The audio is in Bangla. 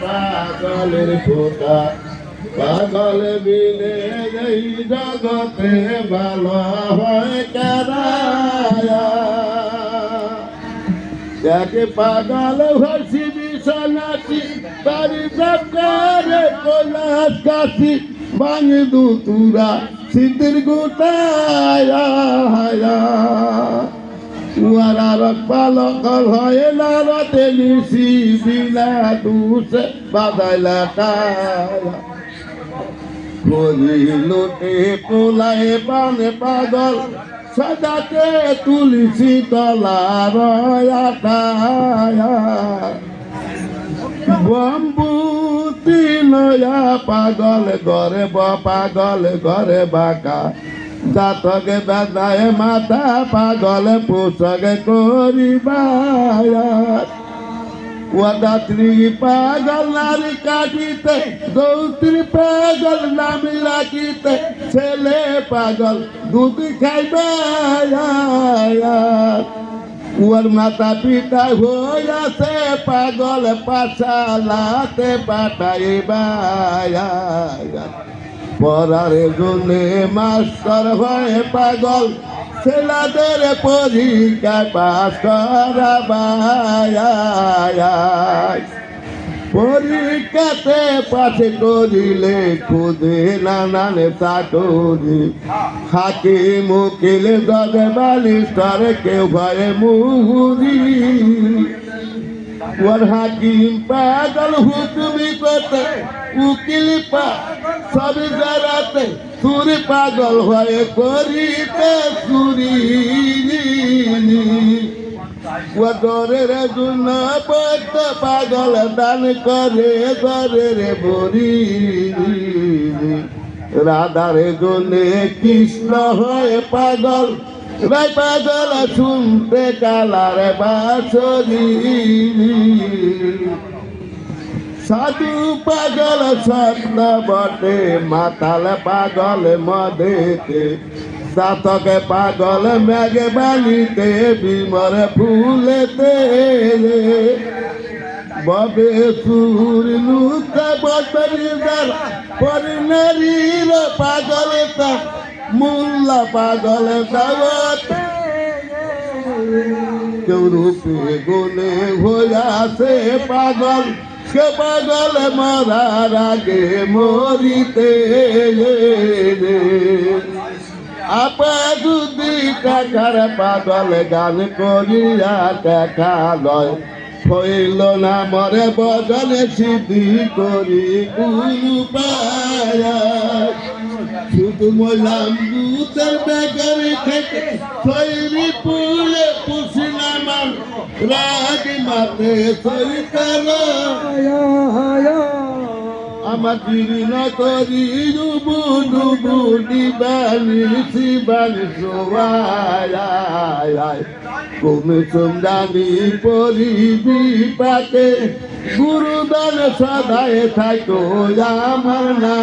পাগলের ফোটা পাগল বিনে এই জগতে ভালো হয় কারায়া যাকে পাগল হসি বিছানাটি তারি দপ্তরে কৈলাস কাশি ভাঙে দুতুরা সিদ্ধির গোটায়া পোলায় বানে পাগল সদাতে তুলসী তলা রয়াটায়া বম্বুতি নয়া পাগল গরে ব পাগল গরে বাকা জাতকে বেদায় মাথা পাগল পোষকে করিবায়া ওদাত্রী পাগল নারী কাটিতে দৌত্রী পাগল নামি রাখিতে, ছেলে পাগল দুধ খাইবে ওর মাতা পিতা হইয়াছে পাগল পাশালাতে পাঠাইবা পড়ার জন্যে মাস্টার হয়ে পাগল, ছেলেদের পরীক্ষায় পাশ করাবায়। পরীক্ষাতে পাশে করিলে খুদে নানান চাকরি হাকি মুকিল গজে বালিস্টার কেউ ভয়ে মুহুরি। ওর হাকিম পাগল হুকুমি করতে উকিল পা সবই জরাতে সুরি পাগল হয়ে করিতে সুরি দরের জন্য পদ্ম পাগল দান করে দরের বরি রাধার জন্য কৃষ্ণ হয়ে পাগল। রাই পাগল শুনতে কালার বাসরি সাধু পাগল স্বপ্ন বটে, মাতাল পাগল মদেতে। সাতকে পাগল মেঘে বালিতে বিমর ফুলেতে। ববে সুর লুতে বতরিদার পরিণারীর পাগল তা মুল্লা পাগল দাওয়াতে কেউ রূপে গুনে হইয়াছে পাগল কে পাগল মারার আগে মরিতে আপা যদি টাকার পাগল গান করিয়া দেখা লয়, হইল না মরে বদলে সিদ্ধি করি গুরু পায়া শুধু মলাম দুধের বেগারে থেকে তৈরি পুলে পুষলাম রাগ মাতে সরকার কর আমার গিরি না করি ডুবু ডুবু ডিবানি শিবানি সোয়ায় কমে চন্দানি পরিবি পাতে গুরুদান সদায় থাকো আমার না